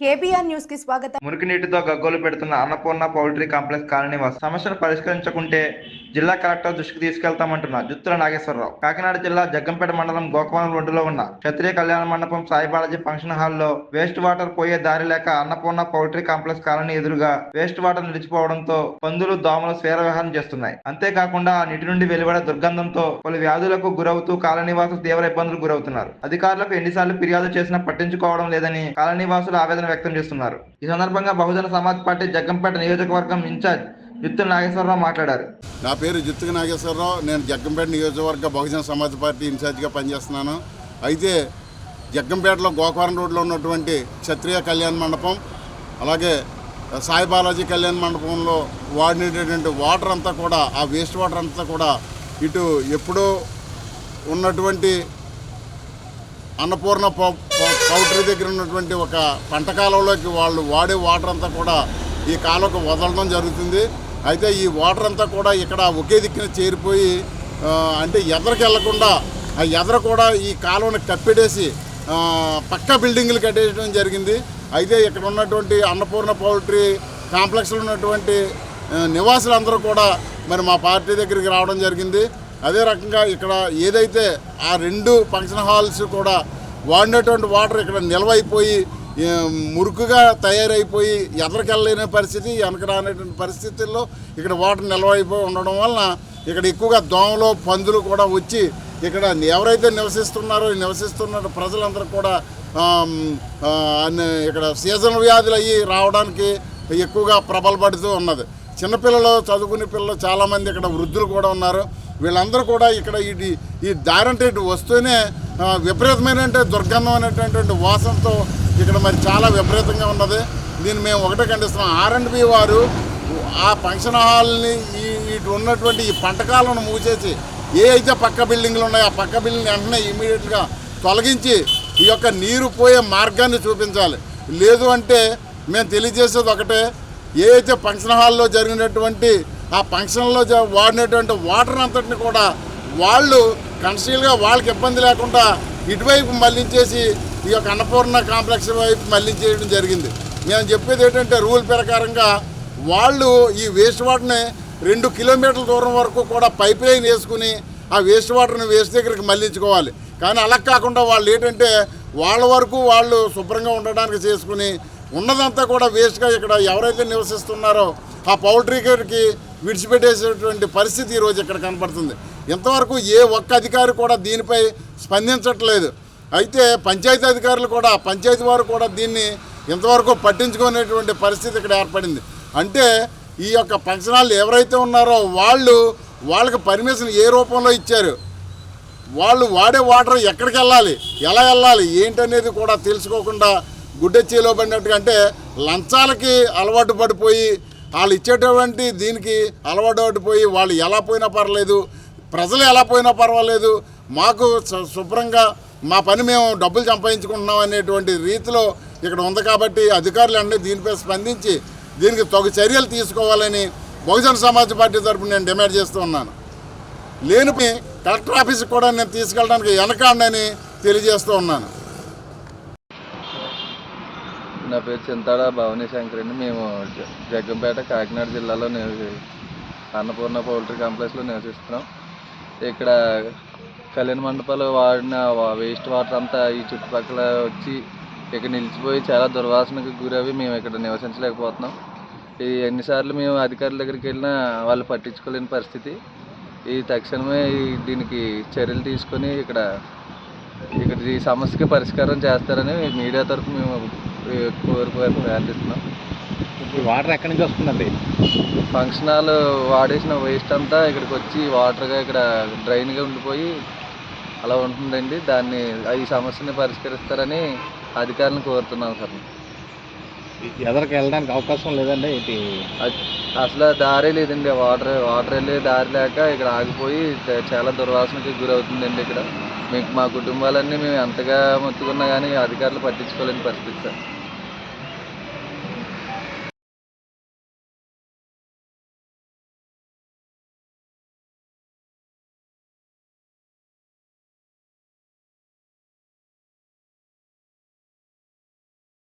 KBR న్యూస్కి స్వాగతం. మురికి నీటితో గగ్గోలు పెడుతున్న అన్నపూర్ణ పౌల్ట్రీ కాంప్లెక్స్ కాలనీ వాసు సమస్యను పరిష్కరించకుంటే జిల్లా కలెక్టర్ దృష్టికి తీసుకెళ్తామంటున్న జుత్తుల నాగేశ్వరరావు. కాకినాడ జిల్లా జగ్గంపేట మండలం గోకవరం రోడ్డులో ఉన్న క్షత్రియ కళ్యాణ మండపం సాయిబాలాజీ ఫంక్షన్ హాల్లో వేస్ట్ వాటర్ పోయే దారి లేక అన్నపూర్ణ పౌల్ట్రీ కాంప్లెక్స్ కాలనీ ఎదురుగా వేస్ట్ వాటర్ నిలిచిపోవడంతో పందులు దోమలు స్వేర విహారం చేస్తున్నాయి. అంతేకాకుండా ఆ నీటి నుండి వెలువడే దుర్గంధంతో పలు వ్యాధులకు గురవుతూ కాలనీవాసులు తీవ్ర ఇబ్బందులు గురవుతున్నారు. అధికారులకు ఎన్నిసార్లు ఫిర్యాదు చేసినా పట్టించుకోవడం లేదని కాలనీవాసులు ఆవేదన వ్యక్తం చేస్తున్నారు. ఈ సందర్భంగా బహుజన సమాజ్ పార్టీ జగ్గంపేట నియోజకవర్గం ఇన్ఛార్జ్ యుత్తుల నాగేశ్వరరావు మాట్లాడారు. నా పేరు జిత్తుక నాగేశ్వరరావు. నేను జగ్గంపేట నియోజకవర్గ బహుజన సమాజ్ పార్టీ ఇన్ఛార్జిగా పనిచేస్తున్నాను. అయితే జగ్గంపేటలో గోకవరం రోడ్లో ఉన్నటువంటి క్షత్రియ కళ్యాణ మండపం అలాగే సాయి బాలాజీ కళ్యాణ మండపంలో వాడినటువంటి వాటర్ అంతా కూడా ఆ వేస్ట్ వాటర్ అంతా కూడా ఇటు ఎప్పుడూ ఉన్నటువంటి అన్నపూర్ణ పౌ- పౌల్ట్రీ దగ్గర ఉన్నటువంటి ఒక పంట కాలంలోకి వాళ్ళు వాడే వాటర్ అంతా కూడా ఈ కాలంకు వదలడం జరుగుతుంది. అయితే ఈ వాటర్ అంతా కూడా ఇక్కడ ఒకే దిక్కున చేరిపోయి అంటే ఎదరికి వెళ్ళకుండా ఆ ఎదర కూడా ఈ కాలువను కప్పెడేసి పక్క బిల్డింగ్లు కట్టేయడం జరిగింది. అయితే ఇక్కడ ఉన్నటువంటి అన్నపూర్ణ పౌల్ట్రీ కాంప్లెక్స్లో ఉన్నటువంటి నివాసులు నివాసులందరూ కూడా మరి మా పార్టీ దగ్గరికి రావడం జరిగింది. అదే రకంగా ఇక్కడ ఏదైతే ఆ రెండు ఫంక్షన్ హాల్స్ కూడా వాడినటువంటి వాటర్ ఇక్కడ నిల్వైపోయి మురుకుగా తయారైపోయి ఎదరికెళ్ళలేని పరిస్థితి వెనకరానేటువంటి పరిస్థితుల్లో ఇక్కడ వాటర్ నిల్వైపోయి ఉండడం వలన ఇక్కడ ఎక్కువగా దోమలు పందులు కూడా వచ్చి ఇక్కడ ఎవరైతే నివసిస్తున్నారో నివసిస్తున్న ప్రజలందరూ కూడా ఇక్కడ సీజన్ వ్యాధులు అయ్యి రావడానికి ఎక్కువగా ప్రబలపడుతూ ఉన్నది. చిన్నపిల్లలు చదువుకునే పిల్లలు చాలామంది ఇక్కడ వృద్ధులు కూడా ఉన్నారు. వీళ్ళందరూ కూడా ఇక్కడ ఇది ఈ దారంటే ఇటు వస్తూనే విపరీతమైన దుర్గంధం అనేటటువంటి వాసనతో ఇక్కడ మరి చాలా విపరీతంగా ఉన్నది. దీన్ని మేము ఒకటే ఖండిస్తున్నాం. ఆర్ అండ్ బి వారు ఆ ఫంక్షన్ హాల్ని ఈ ఇటు ఉన్నటువంటి ఈ పంటకాలను మూసేసి ఏ అయితే పక్క బిల్డింగ్లు ఉన్నాయో ఆ పక్క బిల్డింగ్ వెంటనే ఇమీడియట్గా తొలగించి ఈ యొక్క నీరు పోయే మార్గాన్ని చూపించాలి. లేదు అంటే మేము తెలియజేసేది ఒకటే ఏ అయితే ఫంక్షన్ హాల్లో జరిగినటువంటి ఆ ఫంక్షన్లో వాడినటువంటి వాటర్ అంతటిని కూడా వాళ్ళు కన్సీల్గా వాళ్ళకి ఇబ్బంది లేకుండా ఇటువైపు మళ్ళించేసి ఈ యొక్క అన్నపూర్ణ కాంప్లెక్స్ వైపు మళ్ళించేయడం జరిగింది. మేము చెప్పేది ఏంటంటే రూల్ ప్రకారంగా వాళ్ళు ఈ వేస్ట్ వాటర్ని రెండు కిలోమీటర్ల దూరం వరకు కూడా పైప్ లైన్ వేసుకుని ఆ వేస్ట్ వాటర్ని వేస్ట్ దగ్గరికి మళ్ళించుకోవాలి. కానీ అలా కాకుండా వాళ్ళు ఏంటంటే వాళ్ళ వరకు వాళ్ళు శుభ్రంగా ఉండడానికి చేసుకుని ఉన్నదంతా కూడా వేస్ట్గా ఇక్కడ ఎవరైతే నివసిస్తున్నారో ఆ పౌల్ట్రీకి విడిచిపెట్టేసేటువంటి పరిస్థితి ఈరోజు ఇక్కడ కనపడుతుంది ఇంతవరకు ఏ ఒక్క అధికారి కూడా దీనిపై స్పందించట్లేదు. అయితే పంచాయతీ అధికారులు కూడా పంచాయతీ వారు కూడా దీన్ని ఇంతవరకు పట్టించుకునేటువంటి పరిస్థితి ఇక్కడ ఏర్పడింది. అంటే ఈ యొక్క ఫంక్షన్ ఎవరైతే ఉన్నారో వాళ్ళు వాళ్ళకి పర్మిషన్ ఏ రూపంలో ఇచ్చారు? వాళ్ళు వాడే వాటర్ ఎక్కడికి వెళ్ళాలి? ఎలా వెళ్ళాలి? ఏంటనేది కూడా తెలుసుకోకుండా గుడ్డెచ్చీలో పడినట్టుగా అంటే లంచాలకి అలవాటు పడిపోయి వాళ్ళు ఇచ్చేటటువంటి దీనికి అలవాటు పడిపోయి వాళ్ళు ఎలా పోయినా పర్లేదు ప్రజలు ఎలా పోయినా పర్వాలేదు మాకు శుభ్రంగా మా పని మేము డబ్బులు సంపాదించుకుంటున్నాం అనేటువంటి రీతిలో ఇక్కడ ఉంది కాబట్టి అధికారులు అన్నీ దీనిపై స్పందించి దీనికి తగు చర్యలు తీసుకోవాలని బహుజన సమాజ్ పార్టీ తరపున నేను డిమాండ్ చేస్తూ ఉన్నాను. లేనిపై కలెక్టర్ ఆఫీస్కి కూడా నేను తీసుకెళ్ళడానికి వెనకాండని తెలియజేస్తూ ఉన్నాను. నా పేరు చింతాడ భవానీ శంకర్ అండి మేము జగ్గంపేట కాకినాడ జిల్లాలో నివసి అన్నపూర్ణ పౌల్ట్రీ కాంప్లెక్స్లో నివసిస్తున్నాం. ఇక్కడ కళ్యాణ మండపాలు వాడిన వేస్ట్ వాటర్ అంతా ఈ చుట్టుపక్కల వచ్చి ఇక్కడ నిలిచిపోయి చాలా దుర్వాసనకు గురవి మేము ఇక్కడ నివసించలేకపోతున్నాం. ఈ ఎన్నిసార్లు మేము అధికారుల దగ్గరికి వెళ్ళినా వాళ్ళు పట్టించుకోలేని పరిస్థితి. ఈ తక్షణమే దీనికి చర్యలు తీసుకొని ఇక్కడ ఇక్కడ ఈ సమస్యకి పరిష్కారం చేస్తారని మీడియా తరఫు మేము ఇప్పుడు వాటర్ ఎక్కడి నుంచి వస్తుందండి? ఫంక్షన్ హాల్ వాడేసిన వేస్ట్ అంతా ఇక్కడికి వచ్చి వాటర్గా ఇక్కడ డ్రైన్గా ఉండిపోయి అలా ఉంటుందండి. దాన్ని ఈ సమస్యని పరిష్కరిస్తారని అధికారులను కోరుతున్నాం సార్. ఎదరికి వెళ్ళడానికి అవకాశం లేదండి అ- అసలు దారే లేదండి. వాటర్ వాటర్ వెళ్ళే దారి లేక ఇక్కడ ఆగిపోయి చాలా దుర్వాసనకి గురవుతుందండి ఇక్కడ. మీకు మా కుటుంబాలన్నీ మేము ఎంతగా మొత్తుకున్నా కానీ అధికారులు పట్టించుకోలేని పరిస్థితి సార్.